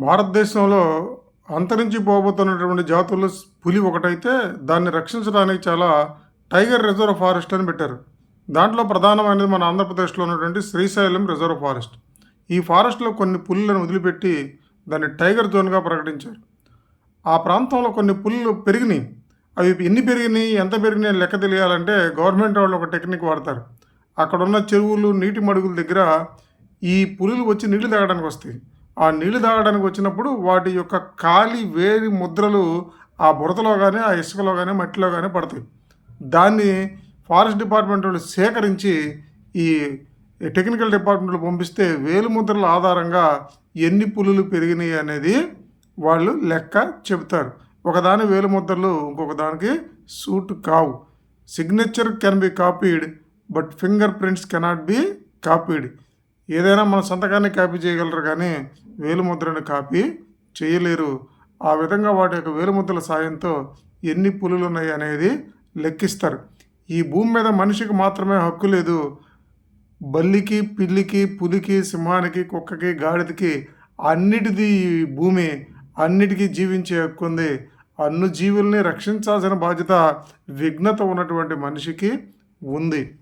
భారతదేశంలో అంతరించిపోబోతున్నటువంటి జాతుల పులి ఒకటైతే దాన్ని రక్షించడానికి చాలా టైగర్ రిజర్వ్ ఫారెస్ట్ అని పెట్టారు. దాంట్లో ప్రధానమైనది మన ఆంధ్రప్రదేశ్లో ఉన్నటువంటి శ్రీశైలం రిజర్వ్ ఫారెస్ట్. ఈ ఫారెస్ట్లో కొన్ని పులులను వదిలిపెట్టి దాన్ని టైగర్ జోన్గా ప్రకటించారు. ఆ ప్రాంతంలో కొన్ని పులులు పెరిగినాయి. అవి ఎన్ని పెరిగినాయి ఎంత పెరిగినాయి లెక్క తెలియాలంటే గవర్నమెంట్ వాళ్ళు ఒక టెక్నిక్ వాడతారు. అక్కడ ఉన్న చెరువులు నీటి మడుగుల దగ్గర ఈ పులులు వచ్చి నీళ్ళు తాగడానికి వస్తాయి. ఆ నీళ్ళు తాగడానికి వచ్చినప్పుడు వాటి యొక్క కాలి వేడి ముద్రలు ఆ బురదలో కానీ ఆ ఇసుకలో కానీ మట్టిలో కానీ పడతాయి. దాన్ని ఫారెస్ట్ డిపార్ట్మెంట్ వాళ్ళు సేకరించి ఈ టెక్నికల్ డిపార్ట్మెంట్లు పంపిస్తే వేలు ముద్రల ఆధారంగా ఎన్ని పులులు పెరిగినాయి అనేది వాళ్ళు లెక్క చెబుతారు. ఒకదాని వేలు ముద్రలు ఇంకొక దానికి సూట్ కావు. Signature can be copied but finger prints cannot be copied. ఏదైనా మన సంతకాన్ని కాపీ చేయగలరు కానీ వేలుముద్రను కాపీ చేయలేరు. ఆ విధంగా వాటి యొక్క వేలుముద్రల సాయంతో ఎన్ని పులులు ఉన్నాయి అనేది లెక్కిస్తారు. ఈ భూమి మీద మనిషికి మాత్రమే హక్కు లేదు. బల్లికి పిల్లికి పులికి సింహానికి కుక్కకి గాడిదకి అన్నిటిది ఈ భూమి అన్నిటికీ జీవించే హక్కు ఉంది. అన్ని జీవుల్ని రక్షించాల్సిన బాధ్యత విఘ్నత ఉన్నటువంటి మనిషికి ఉంది.